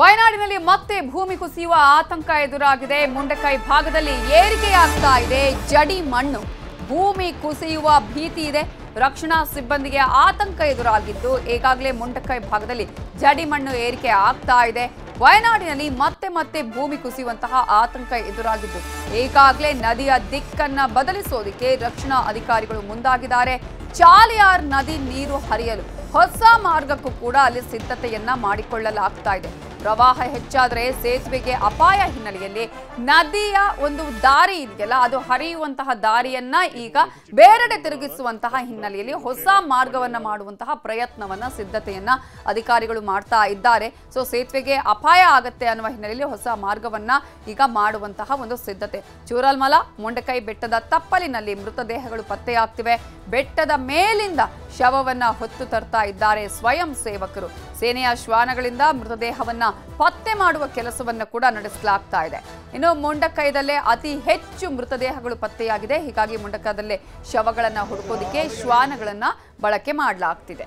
ವಯನಾಡಿನಲ್ಲಿ ಮತ್ತೆ ಭೂಮಿ ಕುಸಿಯುವ ಆತಂಕ ಎದುರಾಗಿದೆ. ಮುಂಡಕೈ ಭಾಗದಲ್ಲಿ ಏರಿಕೆಯಾಗ್ತಾ ಇದೆ. ಜಡಿ ಮಣ್ಣು. ಭೂಮಿ ಕುಸಿಯುವ ಭೀತಿ ಇದೆ. ರಕ್ಷಣಾ ಸಿಬ್ಬಂದಿಗೆ ಆತಂಕ ಎದುರಾಗಿದ್ದು ಈಗಾಗಲೇ ಮುಂಡಕೈ ಭಾಗದಲ್ಲಿ ಜಡಿ ಮಣ್ಣು ಏರಿಕೆ ಆಗ್ತಾ ಇದೆ. ವಯನಾಡಿನಲ್ಲಿ ಮತ್ತೆ ಮತ್ತೆ ಭೂಮಿ ಕುಸಿಯುವಂತಹ ಆತಂಕ ಎದುರಾಗಿದ್ದು ಈಗಾಗಲೇ ನದಿಯ ದಿಕ್ಕನ್ನ ಬದಲಿಸೋದಕ್ಕೆ ರಕ್ಷಣಾ ಅಧಿಕಾರಿಗಳು ಮುಂದಾಗಿದ್ದಾರೆ. ಚಾಲಿಯಾರ್ ನದಿ ನೀರು ಹರಿಯಲು ಹೊಸ ಮಾರ್ಗಕ್ಕೂ ಕೂಡ ಅಲ್ಲಿ ಸಿದ್ಧತೆಯನ್ನ ಮಾಡಿಕೊಳ್ಳಲಾಗ್ತಾ ಇದೆ. ಪ್ರವಾಹ ಹೆಚ್ಚಾದರೆ ಸೇತುವೆಗೆ ಅಪಾಯ ಹಿನ್ನೆಲೆಯಲ್ಲಿ ನದಿಯ ಒಂದು ದಾರಿ ಇದೆಯಲ್ಲ, ಅದು ಹರಿಯುವಂತಹ ದಾರಿಯನ್ನ ಈಗ ಬೇರೆಡೆ ತಿರುಗಿಸುವಂತಹ ಹಿನ್ನೆಲೆಯಲ್ಲಿ ಹೊಸ ಮಾರ್ಗವನ್ನ ಮಾಡುವಂತಹ ಪ್ರಯತ್ನವನ್ನ, ಸಿದ್ಧತೆಯನ್ನ ಅಧಿಕಾರಿಗಳು ಮಾಡ್ತಾ ಇದ್ದಾರೆ. ಸೊ ಸೇತುವೆಗೆ ಅಪಾಯ ಆಗತ್ತೆ ಅನ್ನುವ ಹಿನ್ನೆಲೆಯಲ್ಲಿ ಹೊಸ ಮಾರ್ಗವನ್ನ ಈಗ ಮಾಡುವಂತಹ ಒಂದು ಸಿದ್ಧತೆ. ಚೂರಲ್ಮಲ, ಮೊಂಡಕೈ ಬೆಟ್ಟದ ತಪ್ಪಲಿನಲ್ಲಿ ಮೃತದೇಹಗಳು ಪತ್ತೆಯಾಗ್ತಿವೆ. ಬೆಟ್ಟದ ಮೇಲಿಂದ ಶವವನ್ನ ಹೊತ್ತು ತರ್ತಾ ಇದ್ದಾರೆ ಸ್ವಯಂ ಸೇವಕರು. ಸೇನೆಯ ಶ್ವಾನಗಳಿಂದ ಮೃತದೇಹವನ್ನ ಪತ್ತೆ ಮಾಡುವ ಕೆಲಸವನ್ನ ಕೂಡ ನಡೆಸಲಾಗ್ತಾ ಇದೆ. ಇನ್ನು ಮುಂಡಕ್ಕೈದಲ್ಲೇ ಅತಿ ಹೆಚ್ಚು ಮೃತದೇಹಗಳು ಪತ್ತೆಯಾಗಿದೆ. ಹೀಗಾಗಿ ಮುಂಡಕ್ಕದಲ್ಲೇ ಶವಗಳನ್ನ ಹುಡುಕೋದಿಕ್ಕೆ ಶ್ವಾನಗಳನ್ನ ಬಳಕೆ ಮಾಡಲಾಗ್ತಿದೆ.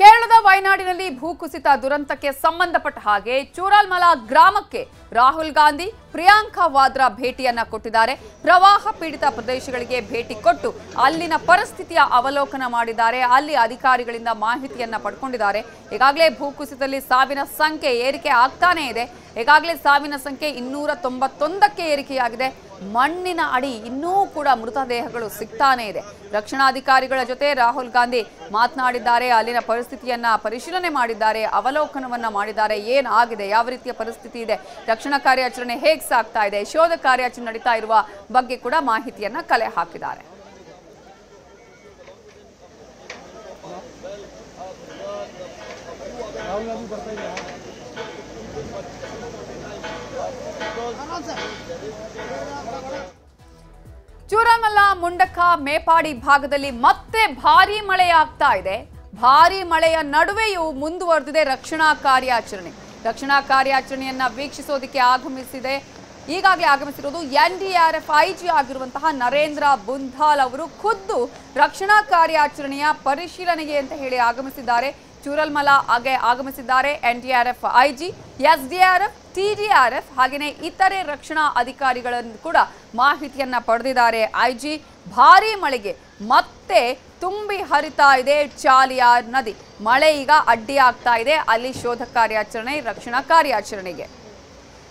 ಕೇರಳದ ವಯನಾಡಿನಲ್ಲಿ ಭೂಕುಸಿತ ದುರಂತಕ್ಕೆ ಸಂಬಂಧಪಟ್ಟ ಹಾಗೆ ಚೂರಾಲ್ಮಲಾ ಗ್ರಾಮಕ್ಕೆ ರಾಹುಲ್ ಗಾಂಧಿ ಪ್ರಿಯಾಂಕಾ ವಾದ್ರಾ ಭೇಟಿಯನ್ನ ಕೊಟ್ಟಿದ್ದಾರೆ. ಪ್ರವಾಹ ಪೀಡಿತ ಪ್ರದೇಶಗಳಿಗೆ ಭೇಟಿ ಕೊಟ್ಟು ಅಲ್ಲಿನ ಪರಿಸ್ಥಿತಿಯ ಅವಲೋಕನ ಮಾಡಿದ್ದಾರೆ. ಅಲ್ಲಿ ಅಧಿಕಾರಿಗಳಿಂದ ಮಾಹಿತಿಯನ್ನ ಪಡ್ಕೊಂಡಿದ್ದಾರೆ. ಈಗಾಗಲೇ ಭೂಕುಸಿತದಲ್ಲಿ ಸಾವಿನ ಸಂಖ್ಯೆ ಏರಿಕೆ ಆಗ್ತಾನೇ ಇದೆ. ಈಗಾಗಲೇ ಸಾವಿನ ಸಂಖ್ಯೆ ಇನ್ನೂರ ತೊಂಬತ್ತೊಂದಕ್ಕೆ ಏರಿಕೆಯಾಗಿದೆ. ಮಣ್ಣಿನ ಅಡಿ ಇನ್ನೂ ಕೂಡ ಮೃತದೇಹಗಳು ಸಿಗ್ತಾನೇ ಇದೆ. ರಕ್ಷಣಾಧಿಕಾರಿಗಳ ಜೊತೆ ರಾಹುಲ್ ಗಾಂಧಿ ಮಾತನಾಡಿದ್ದಾರೆ. ಅಲ್ಲಿನ ಪರಿಸ್ಥಿತಿಯನ್ನ ಪರಿಶೀಲನೆ ಮಾಡಿದ್ದಾರೆ. ಅವಲೋಕನವನ್ನ ಮಾಡಿದ್ದಾರೆ. ಏನಾಗಿದೆ? ಯಾವ ರೀತಿಯ ಪರಿಸ್ಥಿತಿ ಇದೆ? ರಕ್ಷಣಾ ಕಾರ್ಯಾಚರಣೆ ಹೇಗೆ ಸಾಗ್ತಾ ಇದೆ. ಶೋಧ ಕಾರ್ಯಾಚರಣೆ ನಡೀತಾ ಇರುವ ಬಗ್ಗೆ ಕೂಡ ಮಾಹಿತಿಯನ್ನ ಕಲೆ ಹಾಕಿದ್ದಾರೆ. ಚೂರಮಲ್ಲ ಮುಂಡಕ ಮೇಪಾಡಿ ಭಾಗದಲ್ಲಿ ಮತ್ತೆ ಭಾರೀ ಮಳೆಯಾಗ್ತಾ ಇದೆ. ಭಾರಿ ಮಳೆಯ ನಡುವೆಯೂ ಮುಂದುವರೆದಿದೆ ರಕ್ಷಣಾ ಕಾರ್ಯಾಚರಣೆ. ರಕ್ಷಣಾ ಕಾರ್ಯಾಚರಣೆಯನ್ನ ವೀಕ್ಷಿಸೋದಕ್ಕೆ ಆಗಮಿಸಿದೆ. ಈಗಾಗಲೇ ಆಗಮಿಸಿರುವುದು N D R F, I G ಆಗಿರುವಂತಹ ನರೇಂದ್ರ ಬುಂಧಾಲ್ ಅವರು ಖುದ್ದು ರಕ್ಷಣಾ ಕಾರ್ಯಾಚರಣೆಯ ಪರಿಶೀಲನೆಗೆ ಅಂತ ಹೇಳಿ ಆಗಮಿಸಿದ್ದಾರೆ. ಚೂರಲ್ಮಲ ಹಾಗೆ ಆಗಮಿಸಿದ್ದಾರೆ N D R F I G S D R F, T D R F, ಹಾಗೆಯೇ ಇತರೆ ರಕ್ಷಣಾ ಅಧಿಕಾರಿಗಳನ್ನು ಕೂಡ ಮಾಹಿತಿಯನ್ನ ಪಡೆದಿದ್ದಾರೆ. ಐ ಜಿ ಭಾರೀ ಮಳೆಗೆ ಮತ್ತೆ ತುಂಬಿ ಹರಿತಾ ಇದೆ ಚಾಲಿಯಾರ್ ನದಿ. ಮಳೆ ಈಗ ಅಡ್ಡಿಯಾಗ್ತಾ ಇದೆ. ಅಲ್ಲಿ ಶೋಧ ಕಾರ್ಯಾಚರಣೆ, ರಕ್ಷಣಾ ಕಾರ್ಯಾಚರಣೆಗೆ.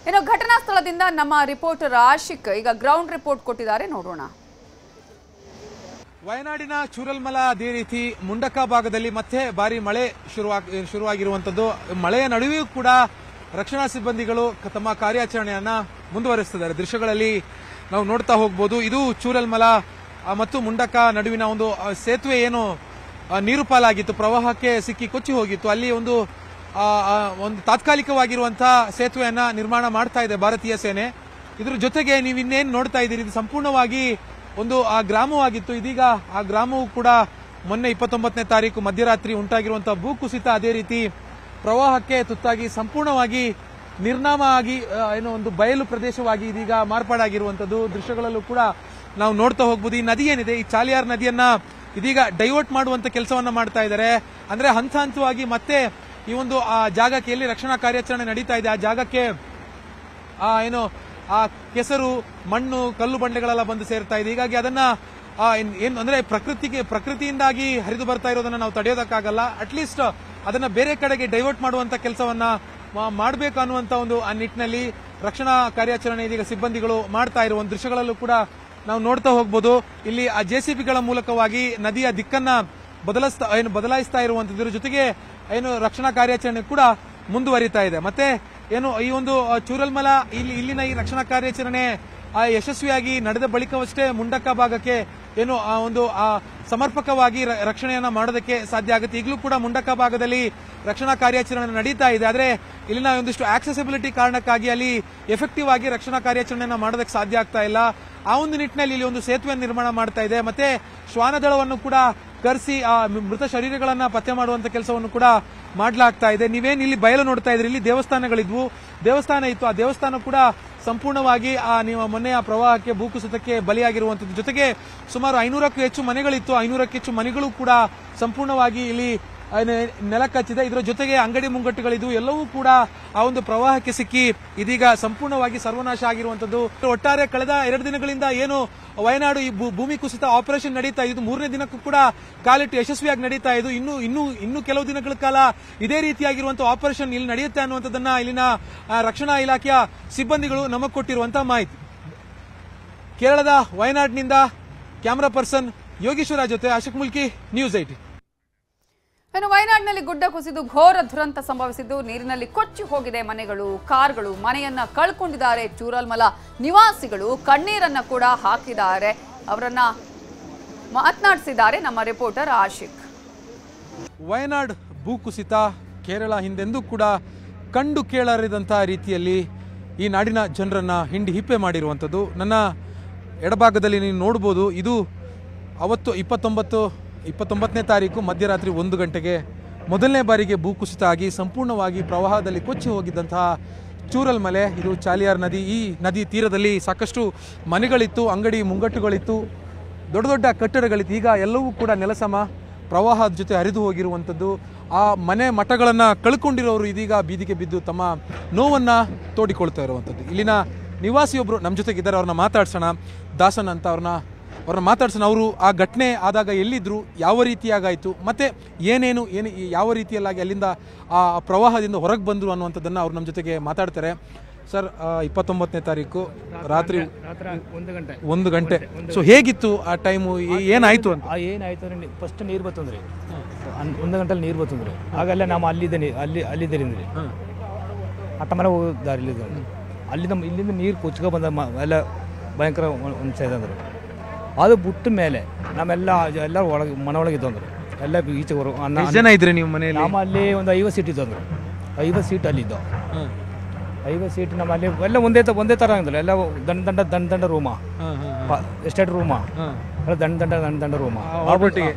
ಇನ್ನು ಘಟನಾ ಸ್ಥಳದಿಂದ ನಮ್ಮ ರಿಪೋರ್ಟರ್ ಆಶಿಕ್ ಈಗ ಗ್ರೌಂಡ್ ರಿಪೋರ್ಟ್ ಕೊಟ್ಟಿದ್ದಾರೆ. ನೋಡೋಣ. ವಯನಾಡಿನ ಚೂರಲ್ಮಲ ಅದೇ ರೀತಿ ಮುಂಡಕ ಭಾಗದಲ್ಲಿ ಮತ್ತೆ ಭಾರಿ ಮಳೆ ಶುರುವಾಗಿ ಶುರುವಾಗಿರುವಂತದ್ದು ಮಳೆಯ ನಡುವೆಯೂ ಕೂಡ ರಕ್ಷಣಾ ಸಿಬ್ಬಂದಿಗಳು ತಮ್ಮ ಕಾರ್ಯಾಚರಣೆಯನ್ನ ಮುಂದುವರಿಸುತ್ತಿದ್ದಾರೆ. ದೃಶ್ಯಗಳಲ್ಲಿ ನಾವು ನೋಡ್ತಾ ಹೋಗ್ಬೋದು. ಇದು ಚೂರಲ್ಮಲ ಮತ್ತು ಮುಂಡಕ ನಡುವಿನ ಒಂದು ಸೇತುವೆ ಏನು ಆ, ನೀರು ಪಾಲಾಗಿತ್ತು ಪ್ರವಾಹಕ್ಕೆ ಸಿಕ್ಕಿ ಕೊಚ್ಚಿ ಹೋಗಿತ್ತು. ಅಲ್ಲಿ ಒಂದು ಒಂದು ತಾತ್ಕಾಲಿಕವಾಗಿರುವಂತಹ ಸೇತುವೆಯನ್ನ ನಿರ್ಮಾಣ ಮಾಡ್ತಾ ಇದೆ ಭಾರತೀಯ ಸೇನೆ. ಇದ್ರ ಜೊತೆಗೆ ನೀವು ಇನ್ನೇನು ನೋಡ್ತಾ ಇದ್ದೀರಿ? ಇದು ಸಂಪೂರ್ಣವಾಗಿ ಒಂದು, ಆ, ಗ್ರಾಮವಾಗಿತ್ತು. ಇದೀಗ ಆ ಗ್ರಾಮವು ಕೂಡ ಮೊನ್ನೆ ಇಪ್ಪತ್ತೊಂಬತ್ತನೇ ತಾರೀಕು ಮಧ್ಯರಾತ್ರಿ ಉಂಟಾಗಿರುವಂತಹ ಭೂಕುಸಿತ ಅದೇ ರೀತಿ ಪ್ರವಾಹಕ್ಕೆ ತುತ್ತಾಗಿ ಸಂಪೂರ್ಣವಾಗಿ ನಿರ್ನಾಮ ಆಗಿ ಏನು ಒಂದು ಬಯಲು ಪ್ರದೇಶವಾಗಿ ಇದೀಗ ಮಾರ್ಪಾಡಾಗಿರುವಂತದ್ದು ದೃಶ್ಯಗಳಲ್ಲೂ ಕೂಡ ನಾವು ನೋಡ್ತಾ ಹೋಗ್ಬೋದು. ಈ ನದಿ ಏನಿದೆ? ಈ ಚಾಲಿಯಾರ್ ನದಿಯನ್ನ ಇದೀಗ ಡೈವರ್ಟ್ ಮಾಡುವಂತ ಕೆಲಸವನ್ನ ಮಾಡ್ತಾ ಇದ್ದಾರೆ. ಅಂದ್ರೆ ಹಂತ ಹಂತವಾಗಿ ಮತ್ತೆ ಈ ಒಂದು, ಆ, ಜಾಗಕ್ಕೆ ಎಲ್ಲಿ ರಕ್ಷಣಾ ಕಾರ್ಯಾಚರಣೆ ನಡೀತಾ ಇದೆ? ಆ ಜಾಗಕ್ಕೆ, ಆ, ಏನು, ಆ, ಕೆಸರು, ಮಣ್ಣು, ಕಲ್ಲು ಬಂಡೆಗಳೆಲ್ಲ ಬಂದು ಸೇರ್ತಾ ಇದೆ. ಹೀಗಾಗಿ ಅದನ್ನ ಏನ್- ಅಂದ್ರೆ ಪ್ರಕೃತಿಗೆ, ಪ್ರಕೃತಿಯಿಂದಾಗಿ ಹರಿದು ಬರ್ತಾ ಇರೋದನ್ನ ನಾವು ತಡೆಯೋದಕ್ಕಾಗಲ್ಲ. ಅಟ್ಲೀಸ್ಟ್ ಅದನ್ನ ಬೇರೆ ಕಡೆಗೆ ಡೈವರ್ಟ್ ಮಾಡುವಂತ ಕೆಲಸವನ್ನ ಮಾಡಬೇಕು ಅನ್ನುವಂತ ಒಂದು, ಆ ನಿಟ್ಟಿನಲ್ಲಿ ರಕ್ಷಣಾ ಕಾರ್ಯಾಚರಣೆ ಇದೀಗ ಸಿಬ್ಬಂದಿಗಳು ಮಾಡ್ತಾ ಇರುವ ದೃಶ್ಯಗಳಲ್ಲೂ ಕೂಡ ನಾವು ನೋಡ್ತಾ ಹೋಗ್ಬೋದು. ಇಲ್ಲಿ, ಆ ಜೆಸಿಬಿಗಳ ಮೂಲಕವಾಗಿ ನದಿಯ ದಿಕ್ಕನ್ನ ಬದಲಿಸ್ತಾ, ಏನು, ಬದಲಾಯಿಸ್ತಾ ಇರುವಂತದ್ರ ಜೊತೆಗೆ ಏನು ರಕ್ಷಣಾ ಕಾರ್ಯಾಚರಣೆ ಕೂಡ ಮುಂದುವರಿತಾ ಇದೆ. ಮತ್ತೆ ಏನು ಈ ಒಂದು ಚೂರಲ್ಮಲ, ಇಲ್ಲಿ, ಇಲ್ಲಿನ ಈ ರಕ್ಷಣಾ ಕಾರ್ಯಾಚರಣೆ ಯಶಸ್ವಿಯಾಗಿ ನಡೆದ ಬಳಿಕವಷ್ಟೇ ಮುಂಡಕ್ಕ ಭಾಗಕ್ಕೆ ಏನು, ಆ, ಒಂದು ಸಮರ್ಪಕವಾಗಿ ರಕ್ಷಣೆಯನ್ನ ಮಾಡೋದಕ್ಕೆ ಸಾಧ್ಯ ಆಗುತ್ತೆ. ಈಗಲೂ ಕೂಡ ಮುಂಡಕ್ಕ ಭಾಗದಲ್ಲಿ ರಕ್ಷಣಾ ಕಾರ್ಯಾಚರಣೆ ನಡೀತಾ ಇದೆ. ಆದ್ರೆ ಇಲ್ಲಿನ ಒಂದಿಷ್ಟು ಆಕ್ಸೆಸಿಬಿಲಿಟಿ ಕಾರಣಕ್ಕಾಗಿ ಅಲ್ಲಿ ಎಫೆಕ್ಟಿವ್ ಆಗಿ ರಕ್ಷಣಾ ಕಾರ್ಯಾಚರಣೆಯನ್ನ ಮಾಡೋದಕ್ಕೆ ಸಾಧ್ಯ ಆಗ್ತಾ ಇಲ್ಲ. ಆ ಒಂದು ನಿಟ್ಟಿನಲ್ಲಿ ಇಲ್ಲಿ ಒಂದು ಸೇತುವೆ ನಿರ್ಮಾಣ ಮಾಡ್ತಾ ಇದೆ. ಮತ್ತೆ ಶ್ವಾನದಳವನ್ನು ಕೂಡ ಕರೆಸಿ ಆ ಮೃತ ಶರೀರಗಳನ್ನ ಪತ್ತೆ ಮಾಡುವಂತ ಕೆಲಸವನ್ನು ಕೂಡ ಮಾಡಲಾಗ್ತಾ ಇದೆ. ನೀವೇನು ಇಲ್ಲಿ ಬಯಲು ನೋಡ್ತಾ ಇದ್ರಿ? ಇಲ್ಲಿ ದೇವಸ್ಥಾನಗಳಿದ್ವು. ದೇವಸ್ಥಾನ ಇತ್ತು. ಆ ದೇವಸ್ಥಾನ ಕೂಡ ಸಂಪೂರ್ಣವಾಗಿ ಆ ನೀವು ಮೊನ್ನೆ ಆ ಪ್ರವಾಹಕ್ಕೆ, ಭೂಕುಸಿತಕ್ಕೆ ಬಲಿಯಾಗಿರುವಂತದ್ದು. ಜೊತೆಗೆ ಸುಮಾರು ಐನೂರಕ್ಕೂ ಹೆಚ್ಚು ಮನೆಗಳಿತ್ತು. ಐನೂರಕ್ಕೂ ಹೆಚ್ಚು ಮನೆಗಳು ಕೂಡ ಸಂಪೂರ್ಣವಾಗಿ ಇಲ್ಲಿ ಆ, ಕಚ್ಚಿದೆ. ಇದರ ಜೊತೆಗೆ ಅಂಗಡಿ ಮುಂಗಟ್ಟುಗಳಿದ್ವು. ಎಲ್ಲವೂ ಕೂಡ ಆ ಒಂದು ಪ್ರವಾಹಕ್ಕೆ ಸಿಕ್ಕಿ ಇದೀಗ ಸಂಪೂರ್ಣವಾಗಿ ಸರ್ವನಾಶ ಆಗಿರುವಂತದ್ದು ಒಟ್ಟಾರೆ ಕಳೆದ ಎರಡು ದಿನಗಳಿಂದ ಏನು ವಯನಾಡು ಈ ಭೂಮಿ ಕುಸಿತ ಆಪರೇಷನ್ ನಡೀತಾ ಇದ್ದು ಮೂರನೇ ದಿನಕ್ಕೂ ಕೂಡ ಕಾಲಿಟ್ಟು ಯಶಸ್ವಿಯಾಗಿ ನಡೀತಾ ಇದ್ದು ಇನ್ನು ಇನ್ನು ಇನ್ನು ಕೆಲವು ದಿನಗಳ ಕಾಲ ಇದೇ ರೀತಿಯಾಗಿರುವಂತಹ ಆಪರೇಷನ್ ಇಲ್ಲಿ ನಡೆಯುತ್ತೆ ಅನ್ನುವಂಥದ್ದನ್ನ ಇಲ್ಲಿನ ರಕ್ಷಣಾ ಇಲಾಖೆಯ ಸಿಬ್ಬಂದಿಗಳು ನಮಗೆ ಕೊಟ್ಟಿರುವಂತಹ ಮಾಹಿತಿ. ಕೇರಳದ ವಯನಾಡ್ನಿಂದ ಕ್ಯಾಮರಾ ಪರ್ಸನ್ ಯೋಗೇಶ್ವರ ಜೊತೆ ಅಶೋಕ್ ಮುಲ್ಕಿ ನ್ಯೂಸ್ ಐಟಿ ಇನ್ನು ವಯನಾಡಿನಲ್ಲಿ ಗುಡ್ಡ ಕುಸಿದು ಘೋರ ದುರಂತ ಸಂಭವಿಸಿದ್ದು, ನೀರಿನಲ್ಲಿ ಕೊಚ್ಚಿ ಹೋಗಿದೆ ಮನೆಗಳು, ಕಾರ್ಗಳು, ಮನೆಯನ್ನ ಕಳ್ಕೊಂಡಿದ್ದಾರೆ ಚೂರಲ್ಮಲ ನಿವಾಸಿಗಳು, ಕಣ್ಣೀರನ್ನ ಕೂಡ ಹಾಕಿದ್ದಾರೆ. ಅವರನ್ನ ಮಾತನಾಡಿಸಿದ್ದಾರೆ ನಮ್ಮ ರಿಪೋರ್ಟರ್ ಆಶಿಕ್. ವಯನಾಡ್ ಭೂಕುಸಿತ ಕೇರಳ ಹಿಂದೆಂದೂ ಕೂಡ ಕಂಡು ಕೇಳರಿದಂತಹ ರೀತಿಯಲ್ಲಿ ಈ ನಾಡಿನ ಜನರನ್ನ ಹಿಂಡಿ ಹಿಪ್ಪೆ ಮಾಡಿರುವಂಥದ್ದು. ನನ್ನ ಎಡಭಾಗದಲ್ಲಿ ನೀವು ನೋಡ್ಬೋದು, ಇದು ಅವತ್ತು ಇಪ್ಪತ್ತೊಂಬತ್ತು ಇಪ್ಪತ್ತೊಂಬತ್ತನೇ ತಾರೀಕು ಮಧ್ಯರಾತ್ರಿ ಒಂದು ಗಂಟೆಗೆ ಮೊದಲನೇ ಬಾರಿಗೆ ಭೂಕುಸಿತ ಆಗಿ ಸಂಪೂರ್ಣವಾಗಿ ಪ್ರವಾಹದಲ್ಲಿ ಕೊಚ್ಚಿ ಹೋಗಿದ್ದಂತಹ ಚೂರಲ್ ಮಲೆ ಇದು ಚಾಲಿಯಾರ್ ನದಿ. ಈ ನದಿ ತೀರದಲ್ಲಿ ಸಾಕಷ್ಟು ಮನೆಗಳಿತ್ತು, ಅಂಗಡಿ ಮುಂಗಟ್ಟುಗಳಿತ್ತು, ದೊಡ್ಡ ದೊಡ್ಡ ಕಟ್ಟಡಗಳಿತ್ತು. ಈಗ ಎಲ್ಲವೂ ಕೂಡ ನೆಲಸಮ, ಪ್ರವಾಹದ ಜೊತೆ ಹರಿದು ಹೋಗಿರುವಂಥದ್ದು. ಆ ಮನೆ ಮಠಗಳನ್ನು ಕಳ್ಕೊಂಡಿರೋರು ಇದೀಗ ಬೀದಿಗೆ ಬಿದ್ದು ತಮ್ಮ ನೋವನ್ನು ತೋಡಿಕೊಳ್ತಾ ಇರುವಂಥದ್ದು. ಇಲ್ಲಿನ ನಿವಾಸಿಯೊಬ್ಬರು ನಮ್ಮ ಜೊತೆಗಿದ್ದಾರೆ, ಅವ್ರನ್ನ ಮಾತಾಡ್ಸೋಣ. ದಾಸನ್ ಅಂತ ಅವ್ರನ್ನ ಅವ್ರನ್ನ ಮಾತಾಡ್ಸೋಣ. ಅವರು ಆ ಘಟನೆ ಆದಾಗ ಎಲ್ಲಿದ್ರು ಯಾವ ರೀತಿಯಾಗಾಯಿತು ಮತ್ತು ಏನೇನು ಏನು ಯಾವ ರೀತಿಯಲ್ಲಾಗಿ ಅಲ್ಲಿಂದ ಆ ಪ್ರವಾಹದಿಂದ ಹೊರಗೆ ಬಂದರು ಅನ್ನುವಂಥದ್ದನ್ನು ಅವ್ರು ನಮ್ಮ ಜೊತೆಗೆ ಮಾತಾಡ್ತಾರೆ. ಸರ್ ಇಪ್ಪತ್ತೊಂಬತ್ತನೇ ತಾರೀಕು ರಾತ್ರಿ ಒಂದು ಗಂಟೆ. ಒಂದು ಗಂಟೆ. ಸೊ ಹೇಗಿತ್ತು ಆ ಟೈಮು? ಏನಾಯಿತು ಅಂತ? ಏನಾಯಿತು ಅಂದರೆ ಫಸ್ಟ್ ನೀರು ಬತ್ತಂದ್ರಿ. ಒಂದು ಗಂಟೆಲಿ ನೀರು ಬತ್ತಂದ್ರಿ. ಆಗಲ್ಲ ನಾವು ಅಲ್ಲಿದ್ದೇನೆ ನೀ- ಅಲ್ಲಿ ಅಲ್ಲಿದ್ದೀರಿಂದ್ರಿ ಅತ್ತ ಹೋಗೋ ಅಲ್ಲಿ ಅಲ್ಲಿಂದ ಇಲ್ಲಿಂದ ನೀರು ಕುಚ್ಕೊ ಬಂದ ಎಲ್ಲ ಭಯಂಕರ ಒಂದು ಸೈಡ್ ಅಂದ್ರೆ. ಅದು ಬಿಟ್ಟ ಮೇಲೆ ನಮ್ಮೆಲ್ಲ ಎಲ್ಲ ಒಳಗೆ ಮನೆ ಒಳಗೆ ಇದ್ದವಂದ್ರು ಎಲ್ಲ ಈಚೆ ಹೊರ ಜನ ಇದ್ರಿ ನೀವು ಮನೆಯಲ್ಲಿ? ನಮ್ಮಲ್ಲಿ ಒಂದು ಐವತ್ತು ಸೀಟ್ ಇದ್ದಂದ್ರು ಐವತ್ತು ಸೀಟ್ ಅಲ್ಲಿ ಇದ್ದವು ಹ್ಮ್. ಐವತ್ತು ಸೀಟ್ ನಮ್ಮಲ್ಲಿ ಎಲ್ಲ ಒಂದೇ ತ ಒಂದೇ ಥರ ಅಂದ್ರೆ ಎಲ್ಲ ದಂಡ ದಂಡ ದಂಡ ದಂಡ ರೂಮ. ಎಸ್ಟೇಟ್ ರೂಮ. ಎಲ್ಲ ದಂಡ ದಂಡ ದಂಡ ದಂಡ ರೂಮ. ಒಟ್ಟೊಟ್ಟಿಗೆ,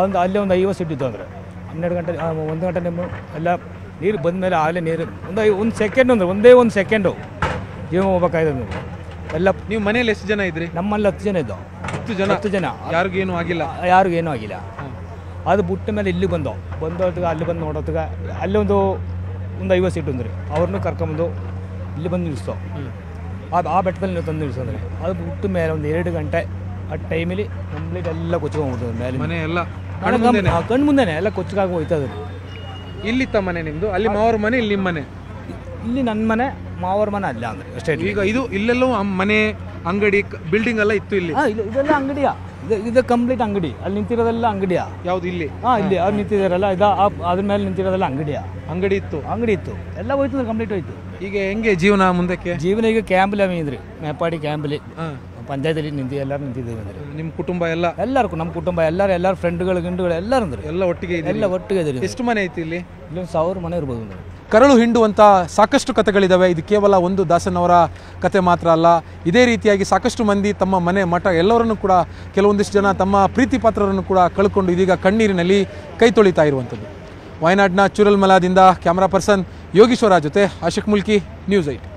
ಒಂದು ಅಲ್ಲಿ ಒಂದು ಐವತ್ತು ಸೀಟ್ ಇದ್ದು ಅಂದ್ರೆ ಹನ್ನೆರಡು ಗಂಟೆ ಒಂದು ಗಂಟೆ ನಿಮ್ಮ ಎಲ್ಲ ನೀರು ಬಂದ ಮೇಲೆ ಆಗಲೇ ನೀರು ಒಂದು ಒಂದು ಸೆಕೆಂಡ್ ಅಂದ್ರೆ ಒಂದೇ ಒಂದು ಸೆಕೆಂಡು ಜೀವ ಹೋಗ್ಬೇಕಾಯ್ತು ಎಲ್ಲ ನೀವು ಮನೇಲಿ ಎಷ್ಟು ಜನ ಇದ್ರಿ? ನಮ್ಮಲ್ಲಿ ಹತ್ತು ಜನ ಇದ್ದವು ಹತ್ತು ಜನ? ಹತ್ತು ಜನ. ಯಾರಿಗೇನು ಆಗಿಲ್ಲ? ಯಾರಿಗೂ ಏನೂ ಆಗಿಲ್ಲ. ಅದು ಬುಟ್ಟ ಮೇಲೆ ಇಲ್ಲಿ ಬಂದೋ. ಬಂದೋತ್ಗ ಅಲ್ಲಿ ಬಂದು ನೋಡೋತ್ಗ ಅಲ್ಲಿ ಒಂದು ಒಂದು ಐವತ್ತು ಸೀಟ್ ಅಂದ್ರಿ ಅವ್ರನ್ನೂ ಕರ್ಕೊಂಬಂದು ಇಲ್ಲಿ ಬಂದು ನಿಲ್ಲಿಸ್ತೋ ಅದು ಆ ಬೆಟ್ಟದಲ್ಲಿ ನೀವು ತಂದು ನಿಲ್ಲಿಸೋದ್ರೆ. ಅದು ಬುಟ್ಟ ಮೇಲೆ ಒಂದು ಎರಡು ಗಂಟೆ ಆ ಟೈಮಲ್ಲಿ ಕಂಪ್ಲೀಟ್ ಎಲ್ಲ ಕೊಚ್ಕೊಂಡ್ಬಿಡ್ತದೆ ಮೇಲೆ. ಮನೆ ಎಲ್ಲ ಕಣ್ಣು ಮುಂದೆನೆ? ಎಲ್ಲ ಕೊಚ್ಚಗಾಗಿ ಇಲ್ಲಿ ಇಲ್ಲಿತ್ತ ಮನೆ ನಿಮ್ಮದು ಅಲ್ಲಿ ಮಾವ್ರ ಮನೆ ಇಲ್ಲಿ ನಿಮ್ಮ ಮನೆ? ಇಲ್ಲಿ ನನ್ನ ಮನೆ ಮಾವರ ಮನೆ ಅಲ್ಲ ಅಂದ್ರೆ ಅಷ್ಟೇ ಈಗ ಇದು ಇಲ್ಲೆಲ್ಲೂ ಅಮ್- ಮನೆ ಅಂಗಡಿ ಬಿಲ್ಡಿಂಗ್ ಎಲ್ಲ ಇತ್ತು ಇಲ್ಲಿ? ಹಾಂ ಇದು ಇದೆಲ್ಲ ಅಂಗಡಿಯಾ. ಇದು ಇದು ಕಂಪ್ಲೀಟ್ ಅಂಗಡಿ. ಅಲ್ಲಿ ನಿಂತಿರೋದೆಲ್ಲ ಅಂಗಡಿಯಾ. ಯಾವ್ದು ಇಲ್ಲಿ? ಹಾಂ ಇಲ್ಲಿ ಅವ್ರು ನಿಂತಿದ್ದಾರಲ್ಲ ಇದು ಆ- ಅದ್ರ ಮೇಲೆ ನಿಂತಿರೋದೆಲ್ಲ ಅಂಗಡಿಯಾ. ಅಂಗಡಿ ಇತ್ತು? ಅಂಗಡಿ ಇತ್ತು. ಎಲ್ಲ ಹೋಯ್ತು ಕಂಪ್ಲೀಟ್ ಹೋಯ್ತು. ಈಗ ಹೆಂಗೆ ಜೀವನ ಮುಂದಕ್ಕೆ? ಜೀವನ ಈಗ ಕ್ಯಾಂಬಲ್ಲಿ ಅವ್ರಿ ಮೇಪಾಡಿ ಕ್ಯಾಂಬಲ್ಲಿ ಹಾ. ಪಂಚಾಯತಲ್ಲಿ ನಿಂತಿ ಎಲ್ಲರೂ ನಿಂತಿದ್ದೀವಿ ಅಂದರೆ. ನಿಮ್ಮ ಕುಟುಂಬ ಎಲ್ಲ? ಎಲ್ಲರಿಗೂ ನಮ್ಮ ಕುಟುಂಬ ಎಲ್ಲರೂ ಎಲ್ಲರ ಫ್ರೆಂಡ್ಗಳು ಗಿಂಡುಗಳು ಎಲ್ಲರೂ ಅಂದ್ರೆ ಎಲ್ಲ ಒಟ್ಟಿಗೆ ಎಲ್ಲ ಒಟ್ಟಿಗೆ ಇದ್ದೀರಿ. ಎಷ್ಟು ಮನೆ ಐತಿ ಇಲ್ಲಿ? ಇಲ್ಲೊಂದು ಸಾವಿರ ಮನೆ ಇರ್ಬೋದು ಅಂದ್ರೆ ಕರಳು ಹಿಂಡುವಂಥ ಸಾಕಷ್ಟು ಕಥೆಗಳಿದ್ದಾವೆ ಇದು ಕೇವಲ ಒಂದು ದಾಸನವರ ಕತೆ ಮಾತ್ರ ಅಲ್ಲ. ಇದೇ ರೀತಿಯಾಗಿ ಸಾಕಷ್ಟು ಮಂದಿ ತಮ್ಮ ಮನೆ ಮಠ ಎಲ್ಲರನ್ನು ಕೂಡ ಕೆಲವೊಂದಿಷ್ಟು ಜನ ತಮ್ಮ ಪ್ರೀತಿ ಪಾತ್ರರನ್ನು ಕೂಡ ಕಳ್ಕೊಂಡು ಇದೀಗ ಕಣ್ಣೀರಿನಲ್ಲಿ ಕೈ ತೊಳಿತಾ ಇರುವಂಥದ್ದು. ವಯನಾಡ್ನ ಚುರಲ್ಮಲಾದಿಂದ ಕ್ಯಾಮ್ರಾ ಪರ್ಸನ್ ಯೋಗೀಶ್ವರ ಜೊತೆ ಆಶಿಕ್ ಮುಲ್ಕಿ ನ್ಯೂಸ್ ಐಟ್